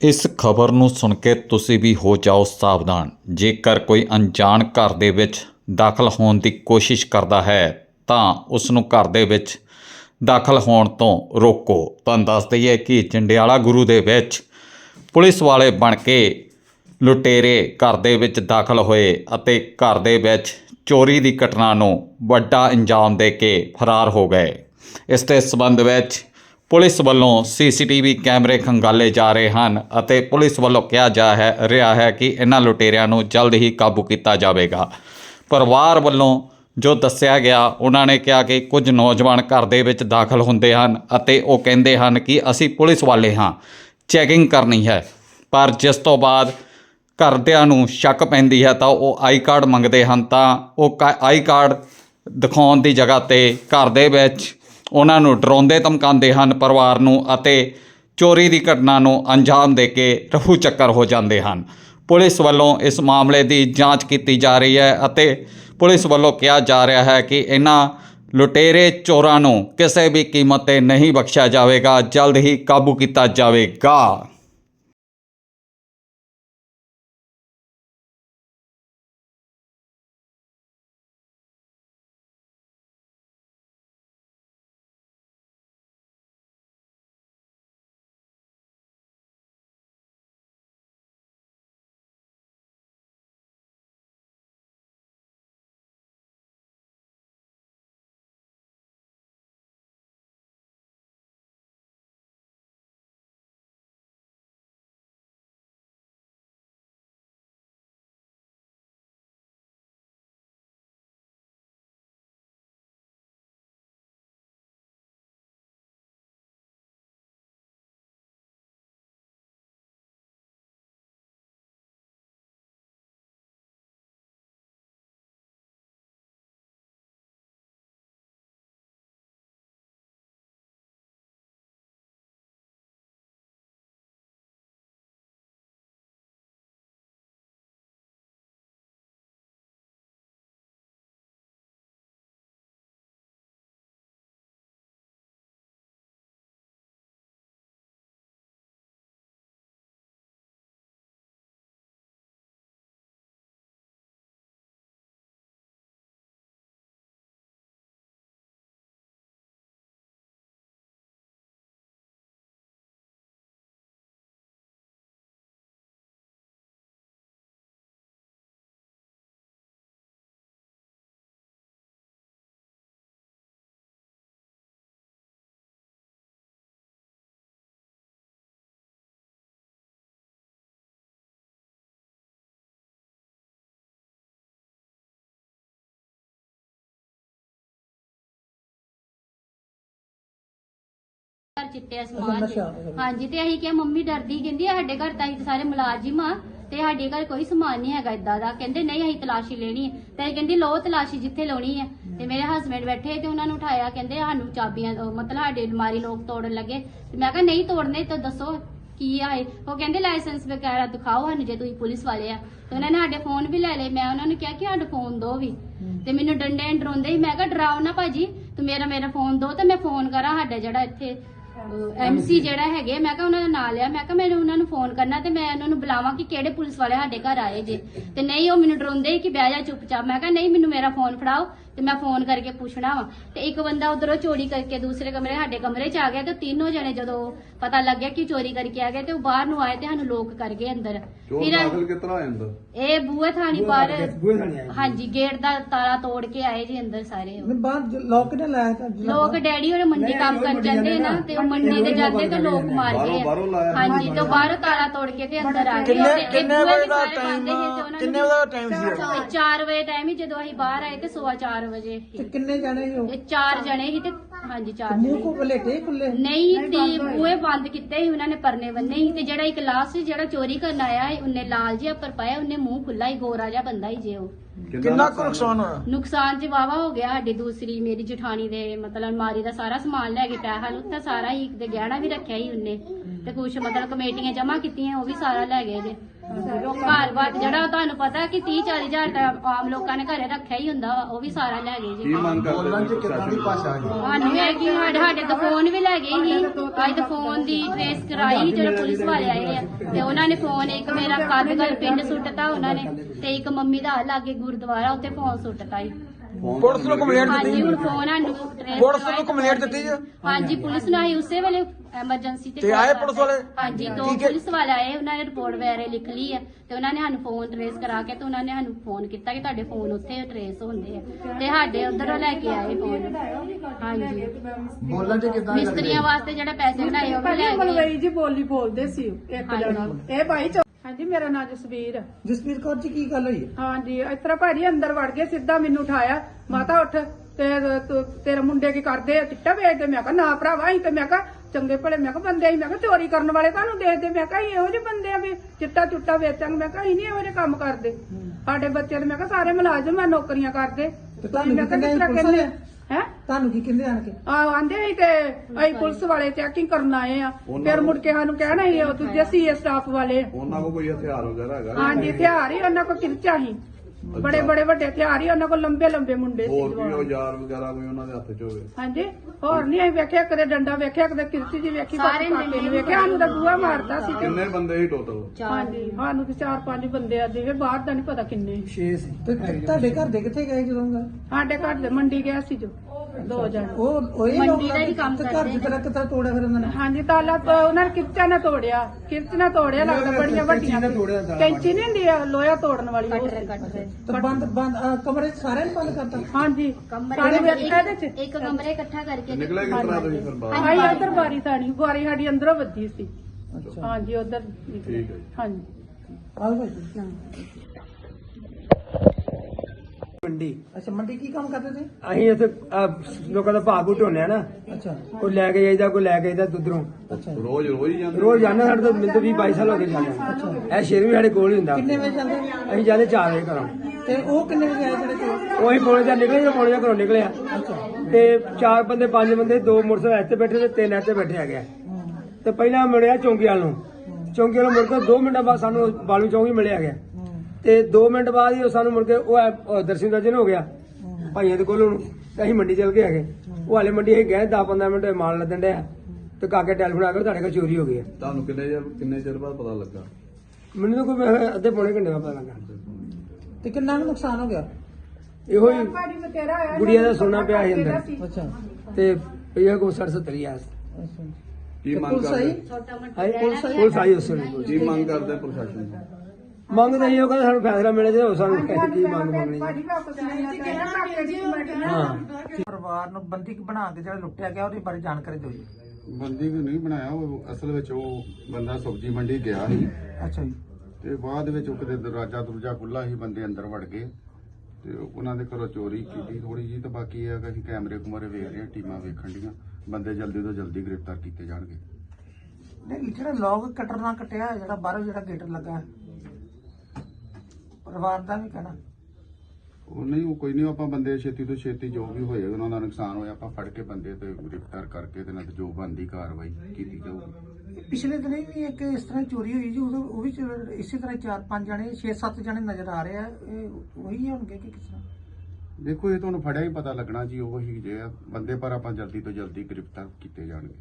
ਇਸ ਖਬਰ ਨੂੰ ਸੁਣ ਕੇ ਤੁਸੀਂ ਵੀ ਹੋ ਜਾਓ ਸਾਵਧਾਨ। ਜੇਕਰ ਕੋਈ ਅਣਜਾਣ ਘਰ ਦੇ ਵਿੱਚ ਦਾਖਲ ਹੋਣ ਦੀ ਕੋਸ਼ਿਸ਼ ਕਰਦਾ ਹੈ, ਤਾਂ ਉਸ ਨੂੰ ਘਰ ਦੇ ਵਿੱਚ ਦਾਖਲ ਹੋਣ ਤੋਂ ਰੋਕੋ। ਤੁਹਾਨੂੰ ਦੱਸ ਦਈਏ ਕਿ ਜੰਡਿਆਲਾ ਗੁਰੂ ਦੇ ਵਿੱਚ ਪੁਲਿਸ ਵਾਲੇ ਬਣ ਕੇ ਲੁਟੇਰੇ ਘਰ ਦੇ ਵਿੱਚ ਦਾਖਲ ਹੋਏ ਅਤੇ ਘਰ ਦੇ ਵਿੱਚ ਚੋਰੀ ਦੀ ਘਟਨਾ ਨੂੰ ਵੱਡਾ ਅੰਜਾਮ ਦੇ ਕੇ ਫਰਾਰ ਹੋ ਗਏ। ਇਸ ਦੇ ਸਬੰਧ ਵਿੱਚ ਪੁਲਿਸ ਵੱਲੋਂ ਸੀਸੀਟੀਵੀ ਕੈਮਰੇ ਖੰਗਾਲੇ ਜਾ ਰਹੇ ਹਨ ਅਤੇ ਪੁਲਿਸ ਵੱਲੋਂ ਕਿਹਾ ਜਾ ਹੈ, ਰਿਹਾ ਹੈ ਕਿ ਇਹਨਾਂ ਲੁਟੇਰਿਆਂ ਨੂੰ ਜਲਦ ਹੀ ਕਾਬੂ ਕੀਤਾ ਜਾਵੇਗਾ। ਪਰਿਵਾਰ ਵੱਲੋਂ ਜੋ ਦੱਸਿਆ ਗਿਆ, ਉਹਨਾਂ ਨੇ ਕਿਹਾ ਕਿ ਕੁਝ ਨੌਜਵਾਨ ਘਰ ਦੇ ਵਿੱਚ ਦਾਖਲ ਹੁੰਦੇ ਹਨ ਅਤੇ ਉਹ ਕਹਿੰਦੇ ਹਨ ਕਿ ਅਸੀਂ ਪੁਲਿਸ ਵਾਲੇ ਹਾਂ, ਚੈਕਿੰਗ ਕਰਨੀ ਹੈ। ਪਰ ਜਿਸ ਤੋਂ ਬਾਅਦ ਘਰਦਿਆਂ ਨੂੰ ਸ਼ੱਕ ਪੈਂਦੀ ਹੈ ਤਾਂ ਉਹ ਆਈ ਕਾਰਡ ਮੰਗਦੇ ਹਨ ਤਾਂ ਉਹ ਕਾ- ਆਈ ਕਾਰਡ ਦਿਖਾਉਣ ਦੀ ਜਗ੍ਹਾ ਤੇ ਘਰ ਦੇ ਵਿੱਚ ਉਹਨਾਂ ਨੂੰ ਡਰਾਉਂਦੇ ਧਮਕਾਉਂਦੇ ਹਨ, ਪਰਿਵਾਰ ਨੂੰ ਅਤੇ ਚੋਰੀ ਦੀ ਘਟਨਾ ਨੂੰ ਅੰਜਾਮ ਦੇ ਕੇ ਰਫੂ ਚੱਕਰ ਹੋ ਜਾਂਦੇ ਹਨ। ਪੁਲਿਸ ਵੱਲੋਂ ਇਸ ਮਾਮਲੇ ਦੀ ਜਾਂਚ ਕੀਤੀ ਜਾ ਰਹੀ ਹੈ ਅਤੇ ਪੁਲਿਸ ਵੱਲੋਂ ਕਿਹਾ ਜਾ ਰਿਹਾ ਹੈ ਕਿ ਇਹਨਾਂ ਲੁਟੇਰੇ ਚੋਰਾਂ ਨੂੰ ਕਿਸੇ ਵੀ ਕੀਮਤ ਤੇ ਨਹੀਂ ਬਖਸ਼ਿਆ ਜਾਵੇਗਾ, ਜਲਦ ਹੀ ਕਾਬੂ ਕੀਤਾ ਜਾਵੇਗਾ। ਚਿੱਟੇ ਸਮਾਜ ਹਾਂਜੀ ਤੇ ਅਸੀਂ ਕਿਹਾ ਮੰਮੀ ਡਰਦੀ ਕਹਿੰਦੀ ਸਾਡੇ ਘਰ ਤਾਂ ਅਸੀਂ ਸਾਰੇ ਮੁਲਾਜ਼ਮ ਆ ਤੇ ਸਾਡੇ ਘਰ ਕੋਈ ਸਮਾਨ ਨਹੀਂ ਹੈਗਾ ਇਦਾਂ ਦਾ। ਕਹਿੰਦੇ ਨਹੀਂ ਅਸੀਂ ਤਲਾਸ਼ੀ ਲੈਣੀ ਹੈ ਤੇ ਅਸੀਂ ਕਹਿੰਦੀ ਲਓ ਤਲਾਸ਼ੀ ਜਿੱਥੇ ਲਾਉਣੀ ਹੈ ਤੇ ਮੇਰੇ ਹਸਬੰਡ ਬੈਠੇ ਤੇ ਉਹਨਾਂ ਨੂੰ ਉਠਾਇਆ ਕਹਿੰਦੇ ਸਾਨੂੰ ਚਾਬੀਆਂ ਦਿਓ, ਮਤਲਬ ਸਾਡੇ ਅਲਮਾਰੀ ਲੋਕ ਤੋੜਨ ਲੱਗੇ। ਤੇ ਮੈਂ ਕਿਹਾ ਨਹੀਂ ਤੋੜਨੇ ਤਾਂ ਦੱਸੋ ਕੀ ਆ ਇਹ? ਉਹ ਕਹਿੰਦੇ ਲਾਇਸੈਂਸ ਵਗੈਰਾ ਦਿਖਾਓ ਸਾਨੂੰ ਜੇ ਤੁਸੀਂ ਪੁਲਿਸ ਵਾਲੇ ਆ। ਤੇ ਉਹਨਾਂ ਨੇ ਸਾਡੇ ਫੋਨ ਵੀ ਲੈ ਲਏ। ਮੈਂ ਉਹਨਾਂ ਨੂੰ ਕਿਹਾ ਕਿ ਸਾਡਾ ਫੋਨ ਦਿਓ ਵੀ। ਤੇ ਮੈਨੂੰ ਡੰਡੇ ਡਰਾਉਂਦੇ ਸੀ। ਮੈਂ ਕਿਹਾ ਡਰਾਓ ਨਾ ਭਾਜੀ ਤੂੰ ਮੇਰਾ ਮੇਰਾ ਫੋਨ ਦਿਓ ਤੇ ਮੈਂ ਫੋਨ ਕਰਾਂ ਸਾਡਾ ਜਿਹੜਾ ਇੱਥੇ ਐਮਸੀ ਜਿਹੜਾ ਹੈਗੇ ਮੈਂ ਕਿਹਾ ਉਹਨਾਂ ਦਾ ਨਾਂ ਲਿਆ, ਮੈਂ ਕਿਹਾ ਮੈਨੂੰ ਉਹਨਾਂ ਨੂੰ ਫੋਨ ਕਰਨਾ ਤੇ ਮੈਂ ਉਹਨਾਂ ਨੂੰ ਬੁਲਾਵਾਂ ਕਿ ਕਿਹੜੇ ਪੁਲਿਸ ਵਾਲੇ ਸਾਡੇ ਘਰ ਆਏ ਜੇ। ਤੇ ਨਹੀਂ, ਉਹ ਮੈਨੂੰ ਡਰਾਉਂਦੇ ਸੀ ਕਿ ਬਹਿ ਜਾ ਚੁੱਪਚਾਪ। ਮੈਂ ਕਿਹਾ, ਨਹੀਂ, ਮੈਨੂੰ ਮੇਰਾ ਫੋਨ ਫੜਾਓ ਤੇ ਮੈਂ ਫੋਨ ਕਰਕੇ ਪੁੱਛਣਾ ਵਾ। ਤੇ ਇੱਕ ਬੰਦਾ ਉਧਰੋਂ ਚੋਰੀ ਕਰਕੇ ਦੂਸਰੇ ਕਮਰੇ ਸਾਡੇ ਕਮਰੇ 'ਚ ਆ ਗਿਆ ਤੇ ਤਿੰਨੋਂ ਜਣੇ ਜਦੋਂ ਪਤਾ ਲੱਗਿਆ ਕਿ ਚੋਰੀ ਕਰਕੇ ਆ ਗਏ ਤੇ ਉਹ ਬਾਹਰ ਨੂੰ ਆਏ ਤੇ ਸਾਨੂੰ ਲੋਕ ਕਰ ਗਏ ਅੰਦਰ। ਚੋਰ ਫਿਰ ਦਾਖਲ ਕਿਤਨਾ ਹੋਇਆ ਅੰਦਰ? ਇਹ ਬੂਹੇ ਥਾਣੀ ਬਾਹਰ ਬੂਹੇ ਥਾਣੀ ਆਏ ਜੀ। ਹਾਂਜੀ ਗੇਟ ਦਾ ਤਾਲਾ ਤੋੜ ਕੇ ਆਏ ਜੀ ਅੰਦਰ ਸਾਰੇ ਉਹ। ਨਹੀਂ ਬਾਹਰ ਲੋਕ ਨੇ ਲਾਇਆ ਤਾਂ ਲੋਕ ਡੈਡੀ ਉਹਨੇ ਮੰਡੀ ਕੰਮ ਉਹ ਕਰ ਮੰਡੀ ਜਾਂਦੇ ਨਾ। ਤੇ ਉਹ ਮੰਡੀ ਤੇ ਜਾਂਦੇ ਤੇ ਲੋਕ ਮਾਰ ਗਏ ਬਾਹਰੋਂ ਲਾਇਆ ਹਾਂਜੀ ਤੇ ਬਾਹਰੋਂ ਤਾਲਾ ਤੋੜ ਕੇ ਤੇ ਅੰਦਰ ਆ ਗਏ। ਕਿੰਨੇ ਤੇ ਕਿੰਨੇ ਇੱਕ ਵਜੇ ਵੀ ਦਾ ਟਾਈਮ ਕਿੰਨੇ ਵਜੇ ਦਾ ਟਾਈਮ ਸੀ ਤੇ 4 ਵਜੇ ਟਾਈਮ ਹੀ ਜਦੋਂ ਅਸੀਂ ਬਾਹਰ ਆਏ ਤੇ ਸਵਾ 4 ਵਜੇ ਤੇ ਕਿੰਨੇ ਜਾਣੇ ਸੀ ਉਹ? ਤੇ ਚਾਰ ਜਣੇ ਸੀ ਤੇ ਹਾਂਜੀ ਚਾਰ ਮੂੰਹ ਜਣੇ। ਕੋ ਬਲੇਟੇ ਖੁੱਲੇ ਨਹੀਂ ਤੇ ਬੂਹੇ ਬੰਦ ਕੀਤੇ ਸੀ ਉਹਨਾਂ ਨੇ ਪਰਨੇ ਬੰਨੇ ਸੀ ਤੇ ਜਿਹੜਾ ਇੱਕ ਲਾਸਟ ਜਿਹੜਾ ਚੋਰੀ ਕਰਨ ਆਇਆ ਸੀ ਉਹਨੇ ਲਾਲ ਜਿਹਾ ਪਰ ਪਾਇਆ ਉਹਨੇ ਮੂੰਹ ਖੁੱਲਾ ਹੀ ਗੋਰਾ ਜਿਹਾ ਬੰਦਾ ਹੀ ਜੇ ਉਹ। ਕਿੰਨਾ ਕੁ ਨੁਕਸਾਨ ਹੋਇਆ? ਨੁਕਸਾਨ ਚ ਵਾਵਾ ਹੋ ਗਿਆ ਸਾਡੀ ਦੂਸਰੀ ਮੇਰੀ ਜਠਾਣੀ ਦੇ ਮਤਲਬ ਅਲਮਾਰੀ ਦਾ ਸਾਰਾ ਸਮਾਨ ਲੈ ਕੇ ਪਿਆ ਹਾਲ ਉੱਥੇ ਸਾਰਾ ਹੀ ਤੇ ਗਹਿਣਾ ਵੀ ਰੱਖਿਆ ਹੀ ਉਹਨੇ। ਤੇ ਕੁਛ ਮਤਲਬ ਕਮੇਟੀਆਂ ਜਮ੍ਹਾਂ ਕੀਤੀਆਂ ਉਹ ਵੀ ਸਾਰਾ ਲੈ ਗਏ ਜੇ। ਘਰ ਬਾਤ ਜਿਹੜਾ ਤੁਹਾਨੂੰ ਪਤਾ ਕਿ 30 40 ਹਜ਼ਾਰ ਦਾ ਆਮ ਲੋਕਾਂ ਨੇ ਘਰੇ ਰੱਖਿਆ ਹੀ ਹੁੰਦਾ ਵਾ ਉਹ ਵੀ ਸਾਰਾ ਲੈ ਗਏ ਜੀ। ਬੋਲਣ ਚ ਕਿੱਦਾਂ ਦੀ ਭਾਸ਼ਾ ਹੈ ਸਾਨੂੰ ਇਹ ਕਿ ਸਾਡੇ ਸਾਡੇ ਤੋਂ ਫੋਨ ਵੀ ਲੈ ਗਏ ਸੀ। ਅੱਜ ਤਾਂ ਫੋਨ ਦੀ ਟ੍ਰੇਸ ਕਰਾਈ ਪੁਲਿਸ ਵਾਲੇ ਆਏ ਆ। ਤੇ ਉਹਨਾਂ ਨੇ ਫੋਨ ਇੱਕ ਮੇਰਾ ਕਾਦਗਲ ਪਿੰਡ ਸੁੱਟਤਾ ਉਹਨਾਂ ਨੇ ਤੇ ਇੱਕ ਮੰਮੀ ਦਾ ਲਾਗੇ ਗੁਰਦੁਆਰਾ ਉੱਤੇ ਫੋਨ ਸੁੱਟਤਾ ਸੀ ਪੁਲਿਸ ਨੂੰ ਕੰਪਲੇਂਟ ਹਾਂਜੀ ਦਿੱਤੀ ਹੁਣ ਫੋਨ ਸਾਨੂੰ ਟ੍ਰੇਸ ਪੁਲਿਸ ਨੂੰ ਕੰਪਲੇਂਟ ਦਿੱਤੀ ਜੀ? ਹਾਂਜੀ ਪੁਲਿਸ ਨੂੰ ਆਈ ਉਸੇ ਵੇਲੇ ਐਮਰਜੈਂਸੀ ਤੇ ਤੇ call ਆਏ ਕਰ ਪੁਲਿਸ ਵਾਲੇ? ਹਾਂਜੀ ਦੋ ਠੀਕ ਹੈ। ਪੁਲਿਸ ਵਾਲੇ ਆਏ ਉਹਨਾਂ ਨੇ ਰਿਪੋਰਟ ਵਗੈਰਾ ਲਿਖ ਲਈ ਹੈ ਤੇ ਉਹਨਾਂ ਨੇ ਸਾਨੂੰ ਫੋਨ ਟ੍ਰੇਸ ਕਰਾ ਕੇ ਤੇ ਉਹਨਾਂ ਨੇ ਸਾਨੂੰ ਫੋਨ ਕੀਤਾ ਕਿ ਤੁਹਾਡੇ ਫੋਨ ਉੱਥੇ ਟ੍ਰੇਸ ਹੁੰਦੇ ਆ। ਤੇ ਸਾਡੇ ਉਧਰੋਂ ਲੈ ਕੇ ਆਏ ਫੋਨ ਹਾਂਜੀ। ਬੋਲਣ ਚ ਕਿੱਦਾਂ ਮਿਸਤਰੀਆਂ ਵਾਸਤੇ ਜਿਹੜਾ ਪੈਸੇ ਬਣਾਏ ਉਹ ਵੀ ਲੈ ਭਾਜੀ ਗਏ ਮਲਵਈ ਜੀ ਬੋਲੀ ਬੋਲਦੇ ਸੀ ਇੱਕ ਹਾਂਜੀ। ਜਣਾ ਇਹ ਭਾਈ ਚੌ- ਹਾਂਜੀ ਮੇਰਾ ਨਾਮ ਜਸਵੀਰ। ਹੈ। ਜਸਵੀਰ ਕੌਰ ਜੀ ਕੀ ਗੱਲ ਹੋਈ? ਹੈ? ਹਾਂਜੀ ਇਸ ਤਰ੍ਹਾਂ ਭਾਜੀ ਅੰਦਰ ਵੜ ਗਏ ਸਿੱਧਾ ਮੈਨੂੰ ਉਠਾਇਆ। ਮਾਤਾ ਉੱਠ ਤੇ ਤੂੰ- ਤੇਰੇ ਮੁੰਡੇ ਕੀ ਕਰਦੇ ਆ? ਚਿੱਟਾ ਵੇਚਦੇ। ਮੈਂ ਕਿਹਾ ਨਾ ਭਰਾਵਾ ਅਸੀਂ ਤੇ ਮੈਂ ਕਿਹਾ ਚੰਗੇ ਭਲੇ ਮੈਂ ਕਿਹਾ ਬੰਦੇ ਅਸੀਂ ਮੈਂ ਕਿਹਾ ਚੋਰੀ ਕਰਨ ਵਾਲੇ ਤੁਹਾਨੂੰ ਦੇਖਦੇ। ਮੈਂ ਕਿਹਾ ਅਸੀਂ ਇਹੋ ਜਿਹੇ ਬੰਦੇ ਆ ਵੀ ਚਿੱਟਾ ਚੁੱਟਾ ਵੇਚਾਂਗੇ। ਮੈਂ ਕਿਹਾ ਅਸੀਂ ਨਹੀਂ ਇਹੋ ਜਿਹੇ ਕੰਮ ਕਰਦੇ। ਸਾਡੇ ਬੱਚੇ ਤੇ ਮੈਂ ਕਿਹਾ ਸਾਰੇ ਮੁਲਾਜ਼ਮ ਆ ਨੌਕਰੀਆਂ ਕਰਦੇ। ਤੇ ਤੁਹਾਨੂੰ ਮੈਂ ਕਿਹਾ ਕਿਸ ਤਰ੍ਹਾਂ ਕਹਿੰਦੇ? ਹੈ? ਤੁਹਾਨੂੰ ਕੀ ਕਹਿੰਦੇ ਆਣ ਕੇ? ਆ ਆਂਦੇ ਸੀ ਤੇ ਅਸੀਂ ਪੁਲਿਸ ਵਾਲੇ ਚੈਕਿੰਗ ਕਰਨ ਆਏ ਆ। ਫਿਰ ਮੁੜ ਕੇ ਸਾਨੂੰ ਕਹਿਣਾ ਸੀ ਉਹ ਦੂਜੇ ਸੀਏ ਸਟਾਫ ਵਾਲੇ। ਉਹਨਾਂ ਕੋਲ ਕੋਈ ਹਥਿਆਰ ਵਗੈਰਾ ਹੈਗਾ? ਹਾਂਜੀ ਹਥਿਆਰ ਹੀ ਉਹਨਾਂ ਕੋਲ ਕਿਰਚਾ ਸੀ ਬੜੇ ਬੜੇ ਵੱਡੇ ਹਥਿਆਰ ਹੀ ਉਹਨਾਂ ਕੋਲ ਲੰਬੇ ਲੰਬੇ ਮੁੰਡੇ ਸੀ ਹੋਰ ਵੀ ਜਵਾਨ। ਔਜ਼ਾਰ ਵਗੈਰਾ ਕੋਈ ਉਹਨਾਂ ਦੇ ਹੱਥ 'ਚ ਹੋਵੇ? ਹਾਂਜੀ। ਹੋਰ ਨਹੀਂ ਅਸੀਂ ਵੇਖਿਆ ਕਦੇ ਡੰਡਾ ਵੇਖਿਆ ਕਦੇ ਕਿਰਚੀ ਜੀ ਵੇਖੀ ਸਾਰੇ ਬਾਕੀ ਕਾਕੇ ਨੂੰ ਵੇਖਿਆ ਸਾਨੂੰ ਤਾਂ ਬੂਆ ਮਾਰਦਾ ਸੀ ਤੇ। ਕਿੰਨੇ ਬੰਦੇ ਸੀ ਟੋਟਲ ਹਾਂਜੀ ਸਾਨੂੰ ਤੇ ਚਾਰ ਪੰਜ ਬੰਦੇ ਆ ਜਿਵੇਂ ਬਾਹਰ ਦਾ ਨਹੀਂ ਪਤਾ ਕਿੰਨੇ। ਤੇ ਤੁਹਾਡੇ ਘਰ ਦੇ ਕਿੱਥੇ ਗਏ ਜਦੋਂ ਗਏ? ਸਾਡੇ ਘਰ ਦੇ ਮੰਡੀ ਗਿਆ ਸੀ ਜੋ। ਦੋ ਜਣ। ਉਹ ਉਹ ਮੰਡੀ ਲੋਕ ਦਾ ਹੀ ਕੰਮ ਤੇ ਘਰ ਕਰਦੇ ਦੀ ਤਰ੍ਹਾਂ ਕਿਤਰਾ ਤੋੜਿਆ ਫਿਰ ਉਹਨਾਂ ਨੇ? ਹਾਂਜੀ ਤਾਲਾ ਤੋਂ ਉਹਨਾਂ ਨੇ ਕਿਰਚਾ ਨਾ ਤੋੜਿਆ। ਕਿਰਚ ਨਾ ਤੋੜਿਆ ਲੱਗਦਾ ਬੜੀਆਂ ਵੱਡੀਆਂ ਕੈਂਚੀ ਨਹੀਂ ਹੁੰਦੀ ਆ ਲੋਹਾ ਤੋੜਨ ਵਾਲੀ ਉਹ। ਤੇ ਬੰਦ ਬੰਦ ਅਹ ਕਮਰੇ 'ਚ ਸਾਰਿਆਂ ਨੂੰ ਬੰਦ ਕਰਤਾ? ਹਾਂਜੀ। ਕਮਰੇ ਸਾਰੇ ਵੇਖਿਆ ਇਹਦੇ ਚ। ਇੱਕ- ਕਮਰੇ ਇਕੱਠਾ ਕਰਕੇ ਨਿਕਲੇ ਕਿਸ ਤਰ੍ਹਾਂ ਤੁਸੀਂ ਫਿਰ ਬਾਹਰ? ਆਈ ਉਧਰ ਬਾਰੀ ਸਾਡੀ ਬਾਰੀ ਸਾਡੀ ਅੰਦਰੋਂ ਵੱਜੀ ਸੀ। ਅੱਛਾ। ਹਾਂਜੀ ਉਧਰ ਠੀਕ ਹੈ ਜੀ। ਹਾਂਜੀ। ਆਓ ਭਾਈ ਮੰਡੀ। ਅੱਛਾ ਮੰਡੀ ਕੀ ਕੰਮ ਕਰਦੇ ਸੀ ਅਸੀਂ ਇੱਥੇ ਆਹ ਲੋਕਾਂ ਦਾ ਭਾਅ ਭੂ ਢੋਨੇ ਆ ਨਾ। ਅੱਛਾ। ਕੋਈ ਲੈ ਕੇ ਜਾਈਦਾ ਕੋਈ ਲੈ ਕੇ ਜਾਈਦਾ ਦੁੱਧਰੋਂ। ਅੱਛਾ। ਰੋਜ਼ ਰੋਜ਼ ਹੀ ਜਾਂਦੇ ਰੋਜ਼ ਜਾਂਦੇ ਸਾਡੇ ਤੋਂ ਮੈਨੂੰ ਤਾਂ 20 22 ਸਾਲ ਹੋ ਗਏ ਜਾਂਦੇ ਇਹ ਸ਼ੇਰ ਵੀ ਸਾਡੇ ਕੋਲ ਹੀ ਹੁੰਦਾ। ਕਿੰਨੇ ਵਜੇ ਜਾਂਦੇ? ਅਸੀਂ ਜਾਂਦੇ 4 ਵਜੇ ਘਰੋਂ। ਤੇ ਉਹ ਕਿੰਨੇ ਵਜੇ ਆਏ ਜਿਹੜੇ ਚੋਰ ਉਹੀ ਪੌਣੇ ਜਾਂ ਨਿਕਲੇ ਜਾਂ ਪੌਣੇ ਜਾਂ ਘਰੋਂ ਨਿਕਲਿਆ ਤੇ ਚਾਰ ਬੰਦੇ ਪੰਜ ਬੰਦੇ ਦੋ ਮੋਟਰਸਾਈਕਲ ਇੱਥੇ ਬੈਠੇ ਤੇ ਤਿੰਨ ਇੱਥੇ ਬੈਠੇ ਹੈਗੇ ਆ। ਤੇ ਪਹਿਲਾਂ ਮਿਲਿਆ ਚੌਂਕੀ ਵਾਲ ਨੂੰ। ਚੌਂਕੀ ਵਾਲ ਮੁੜ ਕੇ 2 ਮਿੰਟਾਂ ਬਾਅਦ ਸਾਨੂੰ ਬਾਲੂ ਚੌਂਕੀ ਮਿਲਿਆ ਗਿਆ ਤੇ 2 ਮਿੰਟ ਬਾਅਦ ਹੀ ਉਹ ਸਾਨੂੰ ਮੁੜ ਕੇ ਉਹ ਦਰਸ਼ਨ ਦਰਜਨ ਹੋ ਗਿਆ। ਭਾਈਆਂ ਦੇ ਕੋਲ ਤੇ ਅਸੀਂ ਮੰਡੀ ਚਲ ਗਏ। ਹੈਗੇ ਉਹ ਹਾਲੇ ਮੰਡੀ ਅਸੀਂ ਗਏ 10 15 ਮਿੰਟ ਹੋਏ ਮਾਲ ਲੱਦਣ ਡਿਆ। ਤੇ ਕਾਕੇ ਟੈਲੀਫੋਨ ਆ ਗਿਆ ਤੁਹਾਡੇ ਕੋਲ ਚੋਰੀ ਹੋ ਗਈ ਹੈ। ਤੁਹਾਨੂੰ ਕਿੰਨੇ ਚਿਰ ਕਿੰਨੇ ਚਿਰ ਬਾਅਦ ਪਤਾ ਲੱਗਾ? ਮੈਨੂੰ ਤਾਂ ਕੋਈ ਅੱਧੇ ਪੌਣੇ ਘੰਟੇ ਬਾਅਦ ਪਤਾ ਲੱਗਾ। ਤੇ ਕਿੰਨਾ ਕੁ ਨੁਕਸਾਨ ਹੋ ਗਿਆ? ਇਹੋ ਹੀ ਗੁੜੀਆ ਦਾ ਸੋਨਾ ਪਿਆ ਸੀ ਅੰਦਰ। ਅੱਛਾ। ਤੇ ਇਹ ਕੋ 60 70 ਆ ਅੱਛਾ। ਕੀ ਮੰਗ ਪੁਲਿਸ ਆਈ? ਕਰਦੇ? ਛੋਟਾ ਮੋਟਾ ਹਾਈ ਪੁਲਿਸ ਆਈ ਉਸ ਵੇਲੇ? ਕੀ ਮੰਗ ਕਰਦੇ ਪ੍ਰਸ਼ਾਸਨ ਤੋਂ? ਮੰਗ ਤਾਂ ਇਹੋ ਕਹਿੰਦਾ ਸਾਨੂੰ ਫੈਸਲਾ ਮਿਲੇ ਜੇ ਸਾਨੂੰ ਕਹਿ ਕੀ ਮੰਗ ਮੰਗਣੀ ਭਾਜੀ ਵਾਪਸ ਕਾਕੇ ਹਾਂ ਪਰਿਵਾਰ ਨੂੰ ਬੰਦੀ ਬਣਾ ਕੇ ਜਿਹੜਾ ਲੁੱਟਿਆ ਗਿਆ ਉਹਦੇ ਬਾਰੇ ਜਾਣਕਾਰੀ ਦਿਓ ਜੀ ਬੰਦੀ ਨੂੰ ਨਹੀਂ ਬਣਾਇਆ ਉਹ ਅਸਲ ਵਿੱਚ ਉਹ ਬੰਦਾ ਸਬਜ਼ੀ ਮੰਡੀ ਗਿਆ ਸੀ ਅੱਛਾ ਜੀ ਤੇ ਬਾਅਦ ਵਿੱਚ ਉਹ ਕਿਤੇ ਦਰਵਾਜ਼ਾ ਦਰੂਜਾ ਖੁੱਲਾ ਸੀ ਬੰਦੇ ਅੰਦਰ ਵੜ ਗਏ ਤੇ ਉਹਨਾਂ ਦੇ ਘਰੋਂ ਚੋਰੀ ਕੀਤੀ ਥੋੜੀ ਜੀ ਤੇ ਬਾਕੀ ਇਹ ਆ ਕਿ ਅਸੀਂ ਕੈਮਰੇ ਕੁਮਰੇ ਵੇਖ ਰਹੇ ਹਾਂ ਟੀਮਾਂ ਵੇਖਣ ਡੀਆਂ ਬੰਦੇ ਜਲਦੀ ਤੋਂ ਜਲਦੀ ਗ੍ਰਿਫਤਾਰ ਕੀਤੇ ਜਾਣਗੇ ਨਹੀਂ ਜਿਹੜਾ ਲੌਗ ਕਟਰ ਨਾਲ ਕਟਿਆ ਜਿਹੜਾ ਬਾਹਰੋਂ ਜਿਹੜਾ ਗੇਟ ਲੱਗਾ ਪਰਿਵਾਰ ਦਾ ਵੀ ਕਹਿਣਾ। ਉਹ ਨਹੀਂ ਉਹ ਕੋਈ ਨਹੀਂ ਆਪਾਂ ਬੰਦੇ ਛੇਤੀ ਤੋਂ ਛੇਤੀ ਜੋ ਵੀ ਹੋਏ ਉਹਨਾਂ ਦਾ ਨੁਕਸਾਨ ਹੋਇਆ ਆਪਾਂ ਫੜ ਕੇ ਬੰਦੇ ਤੇ ਗ੍ਰਿਫਤਾਰ ਕਰਕੇ ਤੇ ਨਾਲ ਜੋ ਬੰਦੀ ਕਾਰਵਾਈ ਕੀਤੀ ਜਾਊਗੀ। ਪਿਛਲੇ ਦਿਨੇ ਵੀ ਇੱਕ ਇਸ ਤਰ੍ਹਾਂ ਚੋਰੀ ਹੋਈ ਜੀ ਉਦੋਂ ਉਹ ਵੀ ਚ- ਇਸੇ ਤਰ੍ਹਾਂ ਚਾਰ ਪੰਜ ਜਣੇ 6-7 ਜਣੇ ਨਜ਼ਰ ਆ ਰਹੇ ਆ ਇਹ ਉਹੀ ਹੋਣਗੇ ਕਿ ਕਿਸ ਤਰ੍ਹਾਂ? ਦੇਖੋ ਇਹ ਤੁਹਾਨੂੰ ਫੜਿਆ ਹੀ ਪਤਾ ਲੱਗਣਾ ਜੀ ਉਹ ਹੀ ਜੇ ਆ। ਬੰਦੇ ਪਰ ਆਪਾਂ ਜਲਦੀ ਤੋਂ ਜਲਦੀ ਗ੍ਰਿਫਤਾਰ ਕੀਤੇ ਜਾਣਗੇ।